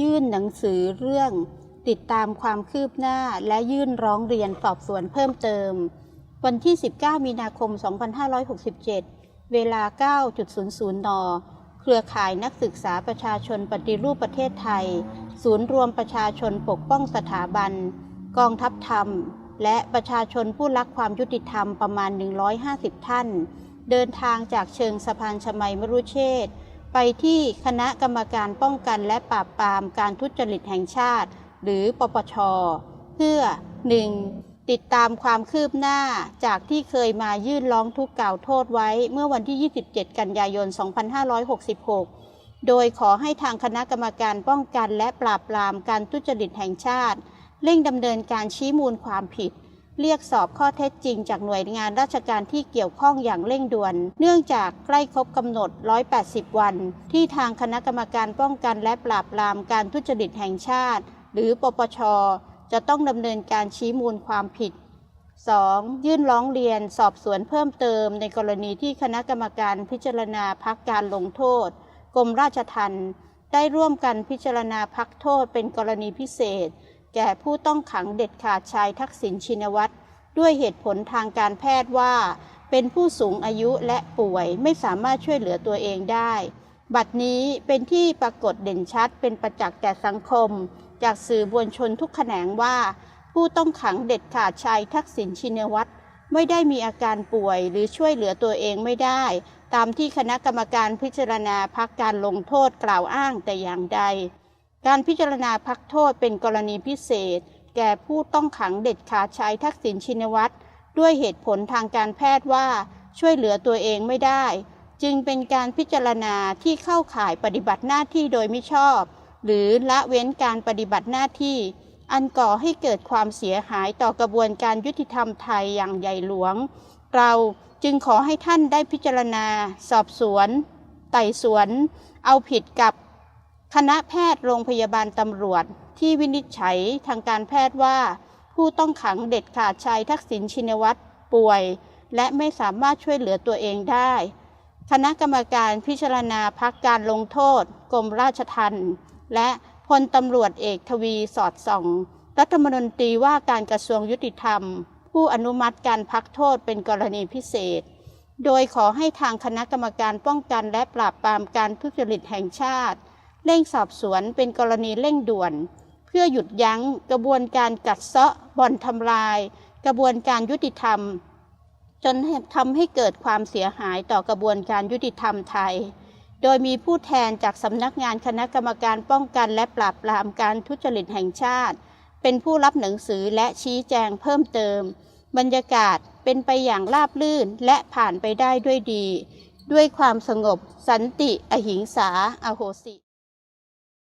ยื่นหนังสือเรื่อง ติดตามความคืบหน้าและยื่นร้องเรียนสอบสวนเพิ่มเติม วันที่ 19 มีนาคม 2567 เวลา 9.00 น เครือข่ายนักศึกษาประชาชนปฏิรูปประเทศไทย ศูนย์รวมประชาชนปกป้องสถาบัน กองทัพธรรม และประชาชนผู้รักความยุติธรรมประมาณ 150 ท่าน เดินทางจากเชิงสะพานชมัยมรุเชษ ไปที่คณะกรรมการป้องกันและปราบปรามการทุจริตแห่งชาติ หรือปปช เพื่อ 1. ติดตามความคืบหน้าจากที่เคยมายื่นร้องทุกข์กล่าวโทษไว้เมื่อวันที่ 27 กันยายน 2566 โดยขอให้ทางคณะกรรมการป้องกันและปราบปรามการทุจริตแห่งชาติ เร่งดำเนินการชี้มูลความผิด เรียกสอบข้อเท็จจริงจากหน่วยงานราชการที่เกี่ยวข้องอย่างเร่งด่วน เนื่องจากใกล้ครบกำหนด 180 วัน ที่ทางคณะกรรมการป้องกันและปราบปรามการทุจริตแห่งชาติ หรือปปช จะต้องดำเนินการชี้มูลความผิด 2. ยื่นร้องเรียนสอบสวนเพิ่มเติม ในกรณีที่คณะกรรมการพิจารณาพักการลงโทษกรมราชทัณฑ์ได้ร่วมกันพิจารณาพักโทษเป็นกรณีพิเศษ แก่ผู้ต้องขังเด็ดขาดชายทักษิณชินวัตรด้วยเหตุผลทางการแพทย์ว่า เป็นผู้สูงอายุและป่วยไม่สามารถช่วยเหลือตัวเองได้ บัดนี้เป็นที่ปรากฏเด่นชัดเป็นประจักษ์แก่สังคม จากสื่อมวลชนทุกแขนงว่า ผู้ต้องขังเด็ดขาดชายทักษิณชินวัตรไม่ได้มีอาการป่วยหรือช่วยเหลือตัวเองไม่ได้ ตามที่คณะกรรมการพิจารณาพักการลงโทษกล่าวอ้างแต่อย่างใด การพิจารณาพักโทษเป็นกรณีพิเศษ แก่ผู้ต้องขังเด็ดขาดชายทักษิณชินวัตรด้วยเหตุผลทางการแพทย์ว่าช่วยเหลือตัวเองไม่ได้ จึงเป็นการพิจารณาที่เข้าข่ายปฏิบัติหน้าที่โดยไม่ชอบ หรือละเว้นการปฏิบัติหน้าที่ อันก่อให้เกิดความเสียหายต่อกระบวนการยุติธรรมไทยอย่างใหญ่หลวง เราจึงขอให้ท่านได้พิจารณา สอบสวน ไต่สวน เอาผิดกับ คณะแพทย์โรงพยาบาลตำรวจ ที่วินิจฉัยทางการแพทย์ว่า ผู้ต้องขังเด็ดขาดชายทักษิณชินวัตรป่วย และไม่สามารถช่วยเหลือตัวเองได้ คณะกรรมการพิจารณาพักการลงโทษกรมราชทัณฑ์และพลตำรวจเอกทวีสอดส่อง รัฐมนตรีว่าการกระทรวงยุติธรรม ผู้อนุมัติการพักโทษเป็นกรณีพิเศษ โดยขอให้ทางคณะกรรมการป้องกันและปราบปรามการทุจริตแห่งชาติ เร่งสอบสวนเป็นกรณีเร่งด่วน เพื่อหยุดยั้งกระบวนการกัดเซาะบ่อนทำลาย กระบวนการยุติธรรม จนทำให้เกิดความเสียหายต่อกระบวนการยุติธรรมไทย โดยมีผู้แทนจากสำนักงานคณะกรรมการป้องกันและปราบปรามการทุจริตแห่งชาติ เป็นผู้รับหนังสือและชี้แจงเพิ่มเติม บรรยากาศเป็นไปอย่างราบรื่นและผ่านไปได้ด้วยดี ด้วยความสงบ สันติ อหิงสา อโหสิ